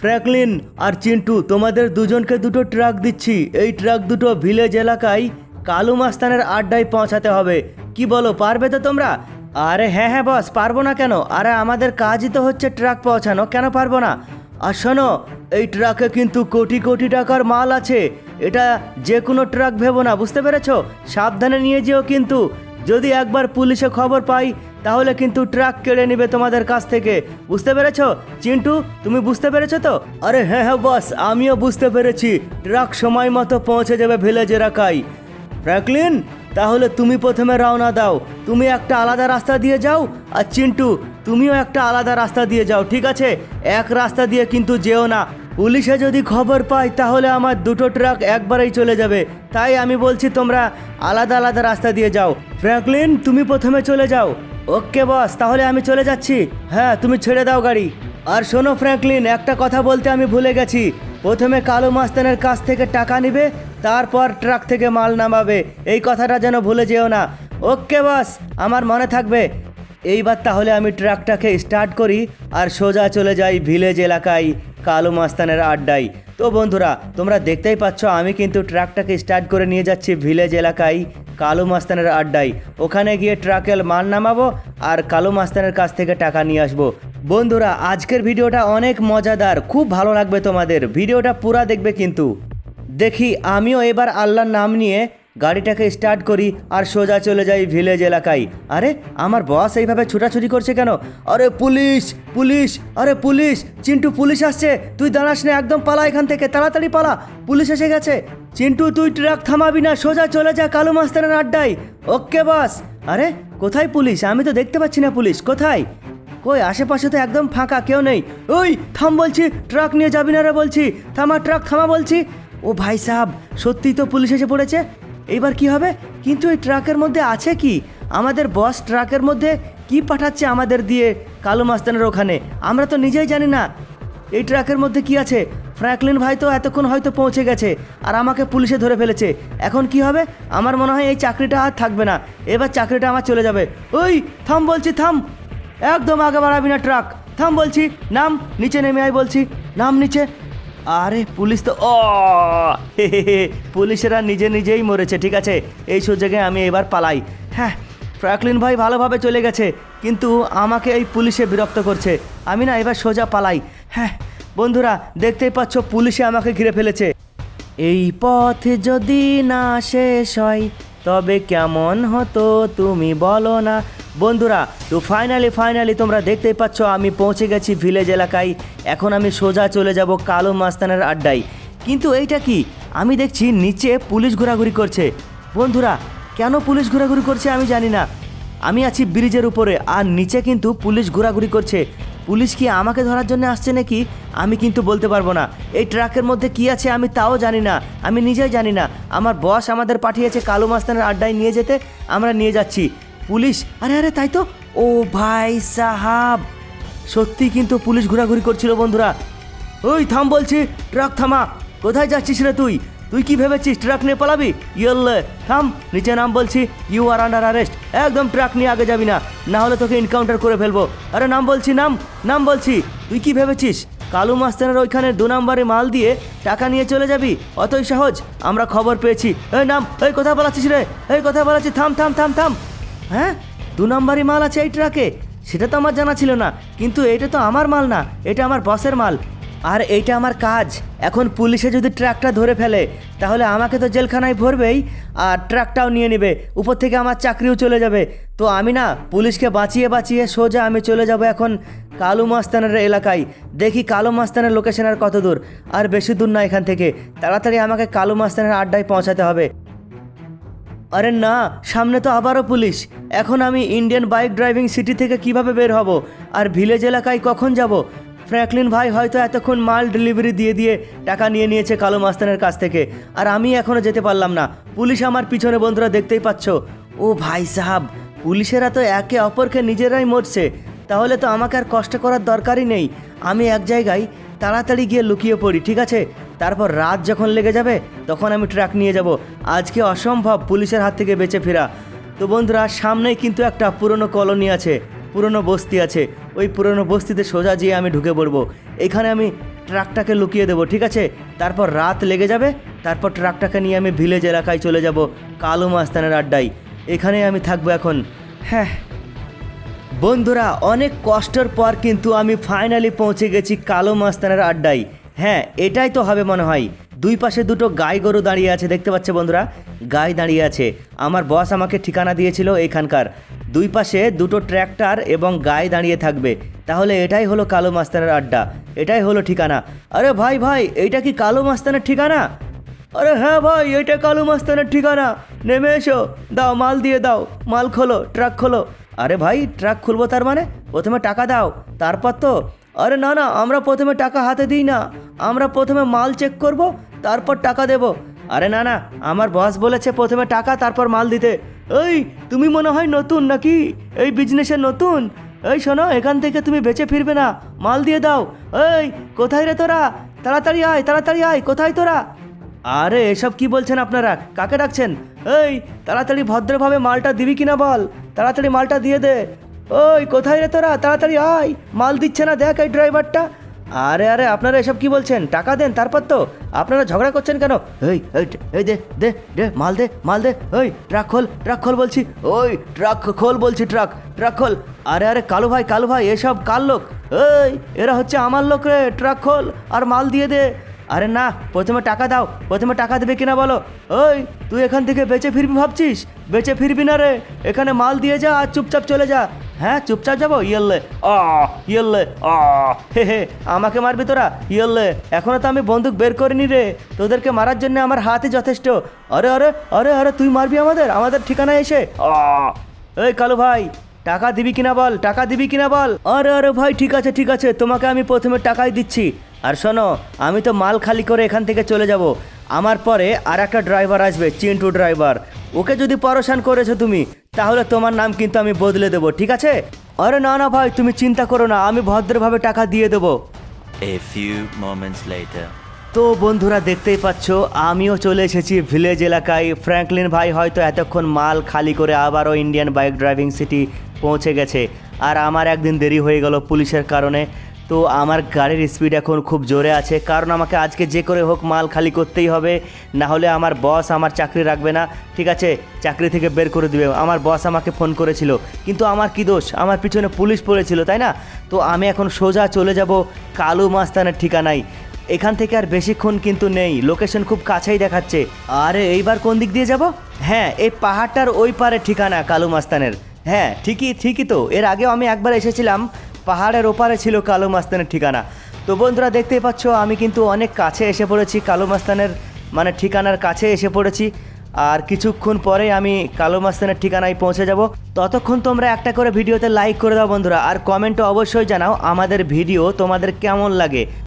Franklin আর চিন্টু, তোমাদের দুজনকে দুটো ট্রাক দিচ্ছি। এই ট্রাক দুটো ভিলেজ এলাকায় কালু মাস্তানের আড্ডায় পৌঁছাতে হবে। কি বলো, পারবে তো তোমরা? আরে হ্যাঁ হ্যাঁ বস পারব না কেন? আরে আমাদের কাজই তো হচ্ছে ট্রাক পৌঁছানো, কেন পারব না? আর শোনো, এই ট্রাকে কিন্তু কোটি কোটি টাকার মাল আছে। এটা যে কোনো ট্রাক ভেবো না, বুঝতে পেরেছ? সাবধানে নিয়ে যেও কিন্তু। যদি একবার পুলিশে খবর পাই, তাহলে কিন্তু ট্রাক কেড়ে নেবে তোমাদের কাছ থেকে। বুঝতে পেরেছ? চিন্টু, তুমি বুঝতে পেরেছ তো? আরে হ্যাঁ হ্যাঁ বস, আমিও বুঝতে পেরেছি। ট্রাক সময় মতো পৌঁছে যাবে ভিলেজ এলাকায় ফ্র্যাঙ্কলিন, তাহলে তুমি প্রথমে রওনা দাও। তুমি একটা আলাদা রাস্তা দিয়ে যাও, আর চিন্টু, তুমিও একটা আলাদা রাস্তা দিয়ে যাও, ঠিক আছে? এক রাস্তা দিয়ে কিন্তু যেও না। পুলিশে যদি খবর পায় তাহলে আমার দুটো ট্রাক একবারেই চলে যাবে। তাই আমি বলছি, তোমরা আলাদা আলাদা রাস্তা দিয়ে যাও। ফ্র্যাঙ্কলিন, তুমি প্রথমে চলে যাও। ওকে, বস, তাহলে আমি চলে যাচ্ছি। হ্যাঁ তুমি ছেড়ে দাও গাড়ি। আর শোনো ফ্র্যাঙ্কলিন, একটা কথা বলতে আমি ভুলে গেছি। প্রথমে কালো মাস্তানের কাছ থেকে টাকা নিবে, তারপর ট্রাক থেকে মাল নামাবে। এই কথাটা যেন ভুলে যেও না। ওকে, বস, আমার মনে থাকবে। এইবার তাহলে আমি ট্রাকটাকে স্টার্ট করি, আর সোজা চলে যাই ভিলেজ এলাকায়। কালো মাস্তানের আড্ডায়। তো বন্ধুরা, তোমরা দেখতেই পাচ্ছ, আমি কিন্তু ট্রাকটাকে স্টার্ট করে নিয়ে যাচ্ছি ভিলেজ এলাকায় কালো মাস্তানের আড্ডায়। ওখানে গিয়ে ট্রাকের মাল নামাবো আর কালো মাস্তানের কাছ থেকে টাকা নিয়ে আসব। বন্ধুরা, আজকের ভিডিওটা অনেক মজাদার, খুব ভালো লাগবে তোমাদের। ভিডিওটা পুরা দেখবে কিন্তু। দেখি, আমিও এবার আল্লাহর নাম নিয়ে গাড়িটাকে স্টার্ট করি আর সোজা চলে যাই ভিলেজ এলাকায়। আরে, আমার বস এইভাবে ছুটাছুটি করছে কেন? আরে পুলিশ পুলিশ, আরে পুলিশ, চিন্টু পুলিশ আসছে। তুই দাঁড়াস না, একদম পালা এখান থেকে, তাড়াতাড়ি পালা। পুলিশ এসে গেছে। চিন্টু, তুই ট্রাক থামাবি না, সোজা চলে যা কালু মাস্তানের আড্ডায়। ওকে, বস। আরে, কোথায় পুলিশ? আমি তো দেখতে পাচ্ছি না পুলিশ। কোথায়? কই, আশেপাশে তো একদম ফাঁকা, কেউ নেই। ওই, থাম বলছি, ট্রাক নিয়ে যাবি না রে বলছি। থামা, ট্রাক থামা বলছি। ও ভাই সাহেব সত্যিই তো পুলিশ এসে পড়েছে? এইবার কি হবে? কিন্তু এই ট্রাকের মধ্যে আছে কি? আমাদের বস ট্রাকের মধ্যে কি পাঠাচ্ছে আমাদের দিয়ে কালো মাস্তানের ওখানে? আমরা তো নিজেই জানি না। এই ট্রাকের মধ্যে কি আছে? ফ্র্যাঙ্কলিন ভাই তো এতক্ষণ হয়তো পৌঁছে গেছে আর আমাকে পুলিশে ধরে ফেলেছে। এখন কি হবে? আমার মনে হয় এই চাকরিটা আর থাকবে না। এবার চাকরিটা আমার চলে যাবে। ওই, থাম বলছি, থাম। একদম আগে বাড়াবি না ট্রাক। থাম বলছি, নাম, নিচে নেমে আয় বলছি। নাম, নিচে। আরে পুলিশ তো, ও পুলিশেরা নিজে নিজেই মরেছে, ঠিক আছে? এই সুযোগে আমি এবার পালাই। হ্যাঁ ফ্র্যাঙ্কলিন ভাই ভালোভাবে চলে গেছে, কিন্তু আমাকে এই পুলিশে বিরক্ত করছে। আমি না এবার সোজা পালাই। হ্যাঁ বন্ধুরা, দেখতেই পাচ্ছ পুলিশে আমাকে ঘিরে ফেলেছে। এই পথ যদি না শেষ হয়, তবে কেমন হতো তুমি বলো না। বন্ধুরা, তো ফাইনালি ফাইনালি তোমরা দেখতেই পাচ্ছ, আমি পৌঁছে গেছি ভিলেজ এলাকায়। এখন আমি সোজা চলে যাব কালো মাস্তানের আড্ডায়। কিন্তু এইটা কি? আমি দেখছি নিচে পুলিশ ঘোরাঘুরি করছে। বন্ধুরা, কেন পুলিশ ঘোরাঘুরি করছে আমি জানি না। আমি আছি ব্রিজের উপরে, আর নিচে কিন্তু পুলিশ ঘোরাঘুরি করছে। পুলিশ কি আমাকে ধরার জন্য আসছে নাকি? আমি কিন্তু বলতে পারব না। এই ট্রাকের মধ্যে কি আছে আমি তাও জানি না। আমি নিজেই জানি না। আমার বস আমাদের পাঠিয়েছে কালো মাস্তানের আড্ডায় নিয়ে যেতে। আমরা নিয়ে যাচ্ছি। পুলিশ? আরে আরে, তাই তো? ও ভাই সাহাব। সত্যি কিন্তু পুলিশ ঘোরাঘুরি করছিল বন্ধুরা। ওই, থাম বলছি, ট্রাক থামা। কোথায় যাচ্ছিস রে তুই? তুই কি ভেবেছিস ট্রাক নিয়ে পালাবি? ইয়ল্লে, থাম, নিচে নাম বলছি ইউ আর আন্ডার অ্যারেস্ট একদম ট্রাক নিয়ে আগে যাবি না। না হলে তোকে এনকাউন্টার করে ফেলব। আরে, নাম বলছি, নাম নাম বলছি। তুই কি ভেবেছিস? কালু মাস্তানের ওইখানে দু নম্বরে মাল দিয়ে টাকা নিয়ে চলে যাবি? অতই সহজ, আমরা খবর পেয়েছি। এই, নাম, এই কথা বলাচ্ছিস রে? এই কথা বলাচ্ছি থাম থাম থাম থাম। হ্যাঁ? দু নম্বরই মাল আছে এই ট্রাকে। সেটা তো আমার জানা ছিল না। কিন্তু এটা তো আমার মাল না, এটা আমার বসের মাল। আর এইটা আমার কাজ। এখন পুলিশে যদি ট্রাকটা ধরে ফেলে, তাহলে আমাকে তো জেলখানায় ভরবেই, আর ট্রাকটাও নিয়ে নেবে। উপর থেকে আমার চাকরিও চলে যাবে। তো আমি না, পুলিশকে বাঁচিয়ে বাঁচিয়ে সোজা আমি চলে যাব এখন কালু মাস্তানের এলাকায়। দেখি কালো মাস্তানের লোকেশন আর কত দূর। আর বেশি দূর না এখান থেকে। তাড়াতাড়ি আমাকে কালু মাস্তানের আড্ডায় পৌঁছাতে হবে। আরে না, সামনে তো আবারও পুলিশ। এখন আমি ইন্ডিয়ান বাইক ড্রাইভিং সিটি থেকে কীভাবে বের হব? আর ভিলেজ এলাকায় কখন যাব? ফ্র্যাঙ্কলিন ভাই হয়তো এতক্ষণ মাল ডেলিভারি দিয়ে দিয়ে টাকা নিয়ে নিয়েছে কালো মাস্তানের কাছ থেকে। আর আমি এখনও যেতে পারলাম না। পুলিশ আমার পিছনে বন্ধুরা দেখতেই পাচ্ছ। ও ভাই সাহাব, পুলিশেরা তো একে অপরকে নিজেরাই মরছে। তাহলে তো আমাকে আর কষ্ট করার দরকারই নেই। আমি এক জায়গায় তাড়াতাড়ি গিয়ে লুকিয়ে পড়ি, ঠিক আছে? তারপর রাত যখন লেগে যাবে তখন আমি ট্রাক নিয়ে যাব। আজকে অসম্ভব পুলিশের হাত থেকে বেঁচে ফেরা। তো বন্ধুরা, সামনেই কিন্তু একটা পুরনো কলোনি আছে, পুরনো বস্তি আছে। ওই পুরনো বস্তিতে সোজা যেয়ে আমি ঢুকে পড়ব। এখানে আমি ট্রাকটাকে লুকিয়ে দেবো, ঠিক আছে? তারপর রাত লেগে যাবে, তারপর ট্রাকটাকে নিয়ে আমি ভিলেজ এলাকায় চলে যাব, কালু মাস্তানের আড্ডায়। এখানে আমি থাকব এখন। হ্যাঁ। বন্ধুরা, অনেক কষ্টের পর কিন্তু আমি ফাইনালি পৌঁছে গেছি কালো মাস্তানের আড্ডায়। হ্যাঁ এটাই তো হবে মনে হয়। দুই পাশে দুটো গাই গরু দাঁড়িয়ে আছে, দেখতে পাচ্ছে বন্ধুরা। গাই দাঁড়িয়ে আছে। আমার বস আমাকে ঠিকানা দিয়েছিল এইখানকার দুই পাশে দুটো ট্র্যাক্টর এবং গাই দাঁড়িয়ে থাকবে। তাহলে এটাই হলো কালো মাস্তানের আড্ডা। এটাই হলো ঠিকানা। আরে ভাই ভাই, এইটা কি কালো মাস্তানের ঠিকানা? আরে হ্যাঁ ভাই এটা কালো মাস্তানের ঠিকানা। নেমে এসো। দাও, মাল দিয়ে দাও। মাল খোলো, ট্রাক খোলো। আরে ভাই, ট্রাক খুলবো তার মানে? প্রথমে টাকা দাও। তারপর তো আরে না না, আমরা প্রথমে টাকা হাতে দিই না। আমরা প্রথমে মাল চেক করব, তারপর টাকা দেব। আরে না না, আমার বস বলেছে প্রথমে টাকা, তারপর মাল দিতে। এই, তুমি মনে হয় নতুন নাকি? এই বিজনেসে নতুন? এই শোনো, এখান থেকে তুমি বেঁচে ফিরবে না। মাল দিয়ে দাও। এই, কোথায় রে তোরা? তাড়াতাড়ি আয় তাড়াতাড়ি আয়, কোথায় তোরা? আরে, এসব কি বলছেন আপনারা? কাকে ডাকছেন? এই, তাড়াতাড়ি ভদ্রভাবে মালটা দিবি কিনা বল? তাড়াতাড়ি মালটা দিয়ে দে। ওই, কোথায় রে তোরা? তাড়াতাড়ি আয়। মাল দিচ্ছে না, দেখ এই ড্রাইভারটা। আরে আরে, আপনারা এসব কি বলছেন? টাকা দেন, তারপর তো। আপনারা ঝগড়া করছেন কেন? এই এই দে দে দে, মাল দে মাল দে। ওই ট্রাক খোল ট্রাক খোল বলছি। ওই, ট্রাক খোল বলছি, ট্রাক ট্রাক খোল। আরে আরে, কালু ভাই কালু ভাই, এসব কার লোক? এই, এরা হচ্ছে আমার লোক রে, ট্রাক খোল, আর মাল দিয়ে দে। আরে না, প্রথমে টাকা দাও, প্রথমে টাকা দেবে কিনা বলো? ওই তুই এখান থেকে বেঁচে ফিরবি ভাবছিস? বেঁচে ফিরবি না রে, এখানে মাল দিয়ে যা আর চুপচাপ চলে যা। হ্যাঁ চুপচাপ যাব? ইয়েললে, আ ইয়েললে, আ, হে হে, আমাকে মারবি তোরা? ইয়েললে, এখনও তো আমি বন্দুক বের করিনি রে। তোদেরকে মারার জন্য আমার হাতই যথেষ্ট। আরে আরে আরে আরে, তুই মারবি আমাদের? আমাদের ঠিকানায় এসে। আ, এই কালু ভাই, টাকা দিবি কিনা বল? টাকা দিবি কিনা বল? আরে আরে ভাই, ঠিক আছে ঠিক আছে, তোমাকে আমি প্রথমে টাকাই দিচ্ছি। আর শোনো, আমি তো মাল খালি করে এখান থেকে চলে যাব। আমার পরে আর একটা ড্রাইভার আসবে, চিন্টু ড্রাইভার। ওকে যদি পরেশান করেছ তুমি তাহলে তোমার নাম কিন্তু আমি বদলে দেবো ঠিক আছে? আরে না না ভাই তুমি চিন্তা করো না আমি ভদ্রভাবে টাকা দিয়ে দেবো। A few moments later. তো বন্ধুরা দেখতেই পাচ্ছ আমিও চলে এসেছি ভিলেজ এলাকায়। ফ্র্যাঙ্কলিন ভাই হয়তো এতক্ষণ মাল খালি করে আবারও ইন্ডিয়ান বাইক ড্রাইভিং সিটি পৌঁছে গেছে। আর আমার একদিন দেরি হয়ে গেল পুলিশের কারণে। তো আমার গাড়ির স্পিড এখন খুব জোরে আছে। কারণ আমাকে আজকে যে করে হোক মাল খালি করতেই হবে। না হলে আমার বস আমার চাকরি রাখবে না। ঠিক আছে? চাকরি থেকে বের করে দিবে। আমার বস আমাকে ফোন করেছিল। কিন্তু আমার কি দোষ? আমার পিছনে পুলিশ পড়েছিল, তাই না? তো আমি এখন সোজা চলে যাব কালু মাস্তানের ঠিকানায়। এখান থেকে আর বেশিক্ষণ কিন্তু নেই। লোকেশন খুব কাছেই দেখাচ্ছে। আরে, এইবার কোন দিক দিয়ে যাব? হ্যাঁ এই পাহাড়টার ওই পারে ঠিকানা কালু মাস্তানের। হ্যাঁ ঠিকই ঠিকই তো। এর আগেও আমি একবার এসেছিলাম। পাহাড়ের ওপারে ছিল কালো মাস্তানের ঠিকানা। তো বন্ধুরা দেখতেই পাচ্ছ, আমি কিন্তু অনেক কাছে এসে পড়েছি, কালো মাস্তানের মানে ঠিকানার কাছে এসে পড়েছি। আর কিছুক্ষণ পরে আমি কালো মাস্তানের ঠিকানায় পৌঁছে যাব। ততক্ষণ তোমরা একটা করে ভিডিওতে লাইক করে দাও বন্ধুরা, আর কমেন্টও অবশ্যই জানাও আমাদের ভিডিও তোমাদের কেমন লাগে।